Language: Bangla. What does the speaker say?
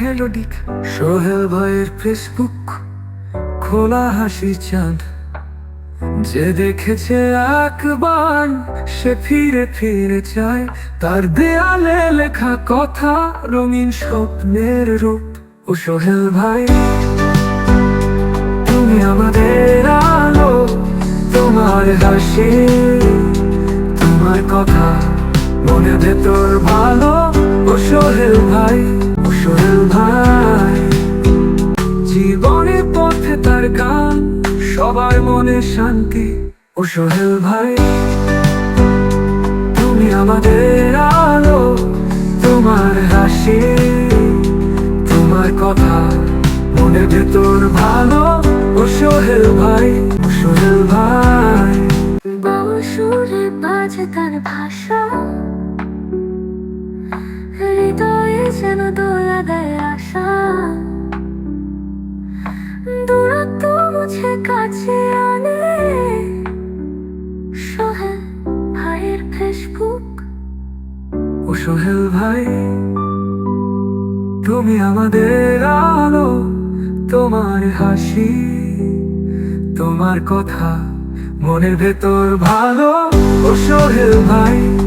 হ্যালো ডিক। সোহেল ভাইয়ের ফেসবুক খোলা হাসি চাঁদ যে দেখেছে একবার, সে ফিরে ফিরে চায়। তার দেয়ালে লেখা কথা রঙিন স্বপ্নের রূপ। ও সোহেল ভাই, তুমি আমাদের আলো, তোমার হাসি, তোমার কথা মনে ভেতর ভালো। ও সোহেল ভাই সোহেল পথে তার গান মনে শান্তি। ও সোহেল ভাই, তুমি আমাদের আলো, তোমার হাসি, তোমার কথা মনে ভেতর ভালো। ও সোহেল ভাই, ও সোহেল ভাই। সুরে বাজে তার ভাষা হৃদয়ে যেন দোলা দেয় আশা। দূরত্ব মুছে কাছে আনে। সোহেল ভাইয়ের ফেসবুক। ও সোহেল ভাই, তুমি আমাদের আলো, তোমার হাসি, তোমার কথা মনের ভেতর ভালো। ও সোহেল ভাই